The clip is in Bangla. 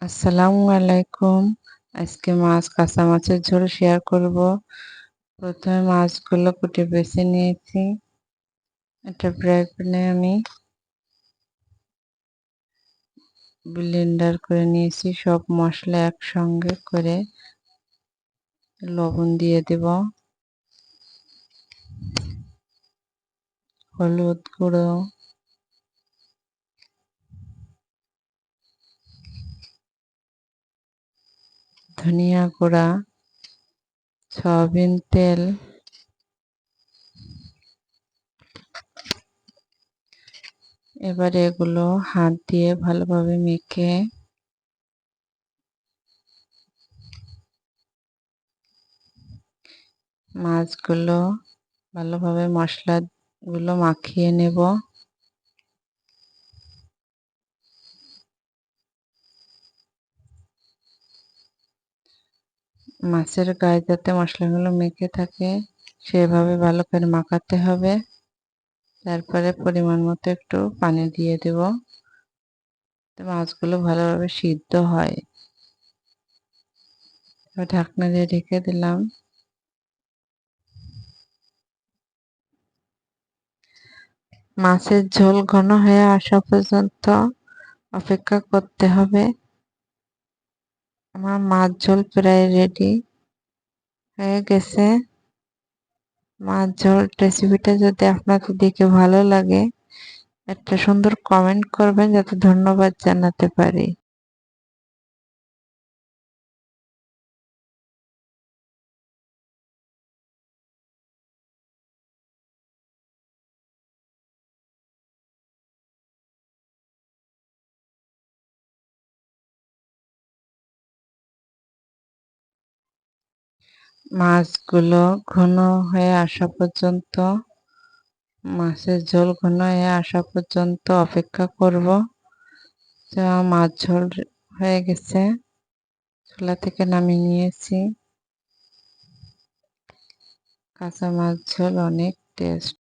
আসসালামু আলাইকুম। আজকে মাছ, কাঁচা মাছের ঝোল শেয়ার করব। প্রথমে মাছগুলো কুটে বেছে নিয়েছি। একটা ফ্রাই প্যানে আমি ব্লেন্ডার করে নিয়েছি। সব মশলা একসঙ্গে করে লবণ দিয়ে দেব। হলুদ গুঁড়ো ধনিয়া গুঁড়া, সয়াবিন তেল, এবারে এগুলো হাত দিয়ে ভালোভাবে মেখে মাছগুলো ভালোভাবে মশলাগুলো মাখিয়ে নেব। মাছের গায়ে যাতে মশলাগুলো মেখে থাকে, সেভাবে ভালো করে মাখাতে হবে। তারপরে পরিমাণ মতো একটু পানি দিয়ে দেব মাছগুলো ভালোভাবে সিদ্ধ হয়। ঢাকনা দিয়ে ঢেকে দিলাম। মাছের ঝোল ঘন হয়ে আসা পর্যন্ত অপেক্ষা করতে হবে। আমার মাছ ঝোল প্রায় রেডি হয়ে গেছে। মাছ ঝোল রেসিপিটা যদি আপনাদের দেখে ভালো লাগে, একটা সুন্দর কমেন্ট করবেন, যাতে ধন্যবাদ জানাতে পারি। মাছগুলো ঘন হয়ে আসা পর্যন্ত, মাছের ঝোল ঘন হয়ে আসা পর্যন্ত অপেক্ষা করব। যা মাছ ঝোল হয়ে গেছে, চুলা থেকে নামিয়ে নিয়েছি। কাঁচা মাছ ঝোল অনেক টেস্ট।